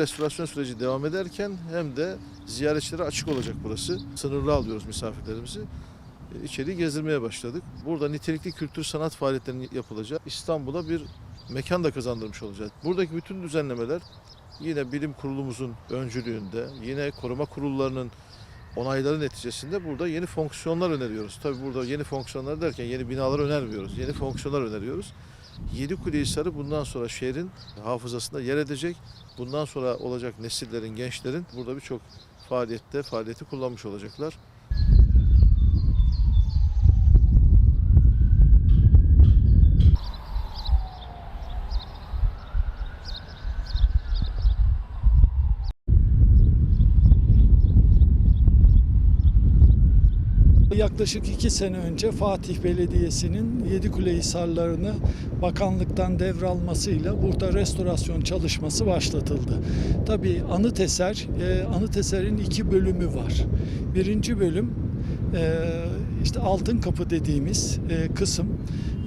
restorasyon süreci devam ederken hem de ziyaretçilere açık olacak burası. Sınırlı alıyoruz misafirlerimizi. E, İçeriği gezdirmeye başladık. Burada nitelikli kültür sanat faaliyetlerinin yapılacağı İstanbul'a bir mekan da kazandırmış olacağız. Buradaki bütün düzenlemeler yine bilim kurulumuzun öncülüğünde, yine koruma kurullarının onayları neticesinde burada yeni fonksiyonlar öneriyoruz. Tabii burada yeni fonksiyonlar derken yeni binalar önermiyoruz. Yeni fonksiyonlar öneriyoruz. Yedi Hisarı bundan sonra şehrin hafızasında yer edecek. Bundan sonra olacak nesillerin, gençlerin burada birçok faaliyette faaliyeti kullanmış olacaklar. Yaklaşık iki sene önce Fatih Belediyesi'nin Yedikule Hisarlarını bakanlıktan devralmasıyla burada restorasyon çalışması başlatıldı. Tabii anıt eser, e, anıt eserin iki bölümü var. Birinci bölüm e, işte Altın Kapı dediğimiz e, kısım.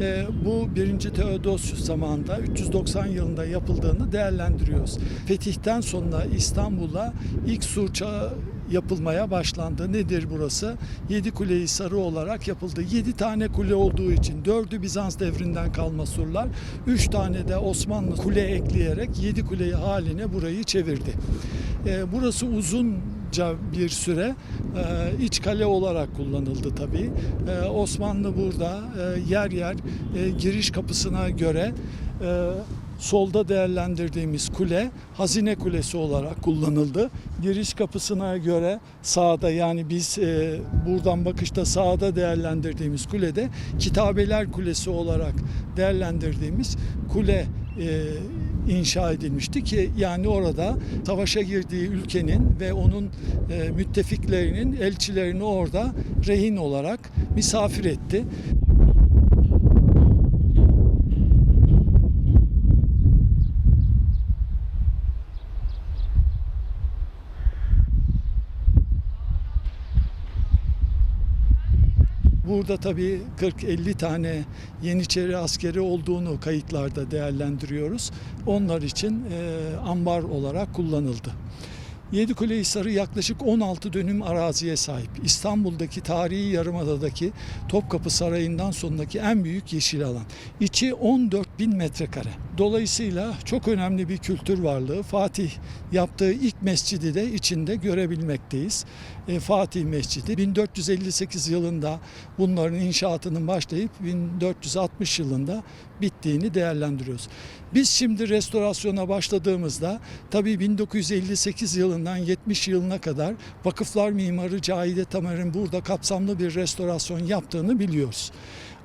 E, bu 1. Teodosius zamanında 390 yılında yapıldığını değerlendiriyoruz. Fetihten sonra İstanbul'a ilk sur çağı yapılmaya başlandı. Nedir burası? Yedi Kule Hisarı olarak yapıldı. Yedi tane kule olduğu için dördü Bizans devrinden kalma surlar, üç tane de Osmanlı kule ekleyerek yedi kule haline burayı çevirdi. Ee, burası uzunca bir süre e, iç kale olarak kullanıldı tabii. Ee, Osmanlı burada e, yer yer e, giriş kapısına göre e, solda değerlendirdiğimiz kule hazine kulesi olarak kullanıldı. Giriş kapısına göre sağda yani biz e, buradan bakışta sağda değerlendirdiğimiz kulede kitabeler kulesi olarak değerlendirdiğimiz kule e, inşa edilmişti ki yani orada savaşa girdiği ülkenin ve onun e, müttefiklerinin elçilerini orada rehin olarak misafir etti. Burada tabii 40-50 tane Yeniçeri askeri olduğunu kayıtlarda değerlendiriyoruz. Onlar için ambar olarak kullanıldı. Yedikule Hisarı yaklaşık 16 dönüm araziye sahip. İstanbul'daki tarihi yarımadadaki Topkapı Sarayı'ndan sonraki en büyük yeşil alan. İçi 14 bin metrekare. Dolayısıyla çok önemli bir kültür varlığı. Fatih yaptığı ilk mescidi de içinde görebilmekteyiz. E, Fatih Mescidi 1458 yılında bunların inşaatının başlayıp 1460 yılında bittiğini değerlendiriyoruz. Biz şimdi restorasyona başladığımızda tabii 1958 yılından 70 yılına kadar vakıflar mimarı Cahide Tamer'in burada kapsamlı bir restorasyon yaptığını biliyoruz.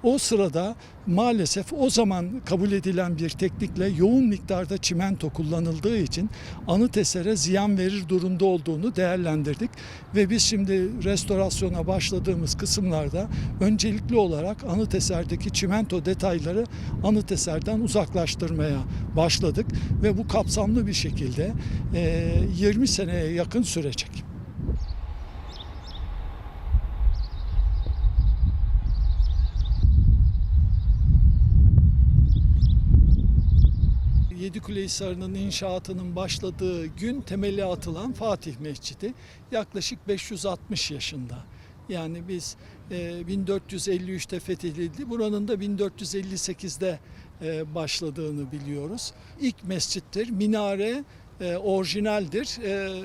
O sırada maalesef o zaman kabul edilen bir teknikle yoğun miktarda çimento kullanıldığı için anıt esere ziyan verir durumda olduğunu değerlendirdik ve biz şimdi restorasyona başladığımız kısımlarda öncelikli olarak anıt eserdeki çimento detayları anıt eserden uzaklaştırmaya başladık ve bu kapsamlı bir şekilde eee, 20 seneye yakın sürecek. Yedikule Hisarı'nın inşaatının başladığı gün temeli atılan Fatih Mescidi yaklaşık 560 yaşında. Yani biz e, 1453'te fethedildi. Buranın da 1458'de e, başladığını biliyoruz. İlk mescittir. Minare e, orijinaldir. E,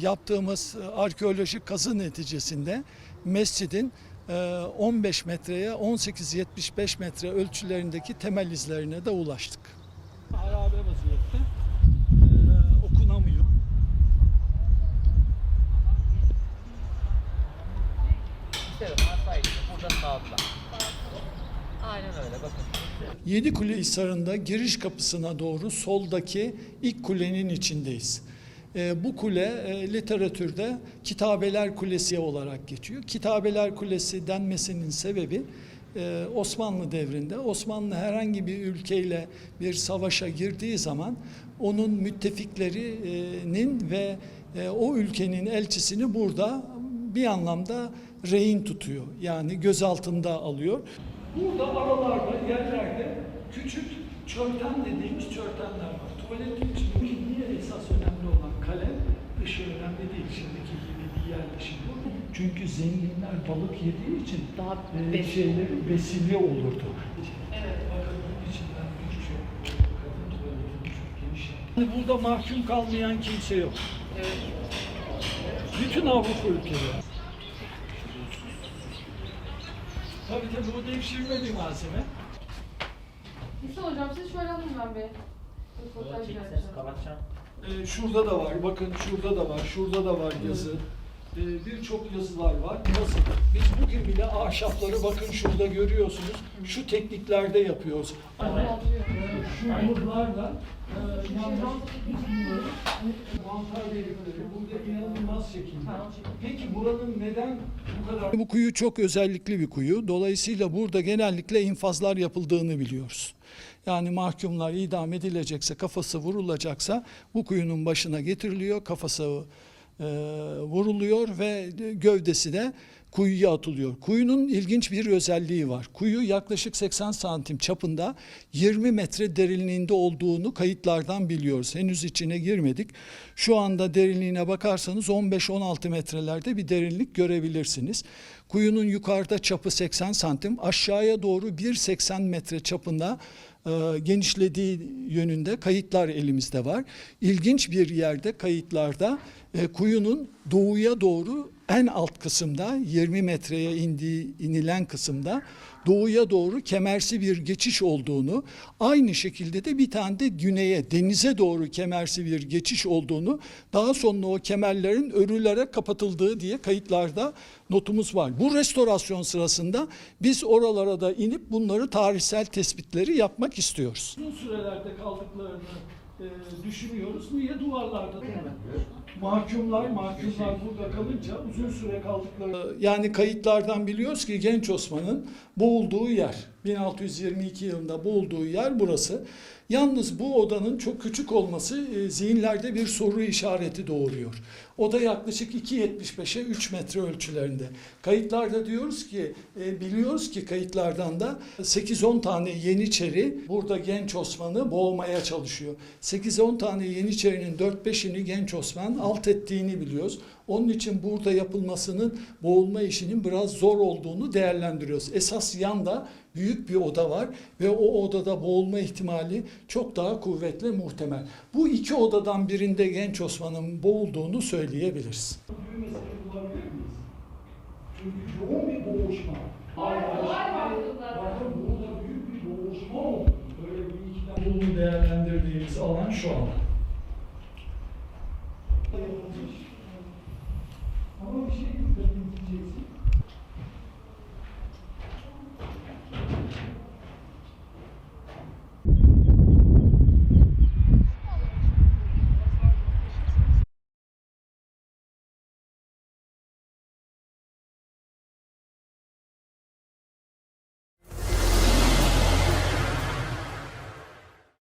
yaptığımız arkeolojik kazı neticesinde mescidin e, 15 metreye 18-75 metre ölçülerindeki temel izlerine de ulaştık Yedi Kule Hisarı'nda giriş kapısına doğru soldaki ilk kulenin içindeyiz. Ee, bu kule e, literatürde Kitabeler Kulesi olarak geçiyor. Kitabeler Kulesi denmesinin sebebi e, Osmanlı devrinde Osmanlı herhangi bir ülkeyle bir savaşa girdiği zaman onun müttefiklerinin ve e, o ülkenin elçisini burada bir anlamda rehin tutuyor. Yani gözaltında alıyor. Burada aralarda yerlerde küçük çörten dediğimiz çörtenler var. Tuvaletin içinde niye esas önemli olan kale dışı önemli değil. Şimdiki gibi diğer dışı bu. Çünkü zenginler balık yediği için Daha e, besin. şeyleri besili olurdu. Evet. Bakın bunun içinden birçok kadın tuvaletini çok geniş yaptı. Burada mahkum kalmayan kimse yok. Evet. Bütün Avrupa ülkeleri. Tabii tabii bu devşirme bir malzeme. Yüksel hocam siz şöyle alın ben bir röportaj kapatacağım. Ee, şurada da var, bakın şurada da var, şurada da var yazı. Ee, Birçok yazılar var. Nasıl? Biz bugün bile ahşapları bakın şurada görüyorsunuz. Şu tekniklerde yapıyoruz. Ama şu murlarla e, yalnız delikleri burada inanılmaz şekilde. Peki buranın neden bu kadar... Bu kuyu çok özellikli bir kuyu. Dolayısıyla burada genellikle infazlar yapıldığını biliyoruz. Yani mahkumlar idam edilecekse, kafası vurulacaksa bu kuyunun başına getiriliyor, kafası e, vuruluyor ve gövdesi de kuyuya atılıyor. Kuyunun ilginç bir özelliği var. Kuyu yaklaşık 80 santim çapında 20 metre derinliğinde olduğunu kayıtlardan biliyoruz. Henüz içine girmedik. Şu anda derinliğine bakarsanız 15-16 metrelerde bir derinlik görebilirsiniz. Kuyunun yukarıda çapı 80 santim, aşağıya doğru 1.80 metre çapında e, genişlediği yönünde kayıtlar elimizde var. İlginç bir yerde kayıtlarda e, kuyunun doğuya doğru en alt kısımda 20 metreye indiği inilen kısımda doğuya doğru kemersi bir geçiş olduğunu aynı şekilde de bir tane de güneye denize doğru kemersi bir geçiş olduğunu daha sonra o kemerlerin örülere kapatıldığı diye kayıtlarda notumuz var. Bu restorasyon sırasında biz oralara da inip bunları tarihsel tespitleri yapmak istiyoruz. Uzun sürelerde kaldıklarını e, düşünüyoruz. Niye duvarlarda değil mi? Mahkumlar, mahkumlar burada kalınca uzun süre kaldıkları... Yani kayıtlardan biliyoruz ki Genç Osman'ın boğulduğu yer, 1622 yılında boğulduğu yer burası. Yalnız bu odanın çok küçük olması e, zihinlerde bir soru işareti doğuruyor. Oda yaklaşık 2.75'e 3 metre ölçülerinde. Kayıtlarda diyoruz ki, e, biliyoruz ki kayıtlardan da 8-10 tane Yeniçeri burada Genç Osman'ı boğmaya çalışıyor. 8-10 tane Yeniçerinin 4-5'ini Genç Osman alt ettiğini biliyoruz. Onun için burada yapılmasının boğulma işinin biraz zor olduğunu değerlendiriyoruz. Esas yanda büyük bir oda var ve o odada boğulma ihtimali çok daha kuvvetli muhtemel. Bu iki odadan birinde genç Osman'ın boğulduğunu söyleyebiliriz. Çünkü yoğun bir boğuşma. Bakın burada büyük bir boğuşma oldu. Böyle bir ikna değerlendirdiğimiz alan şu alan. Ama bir şey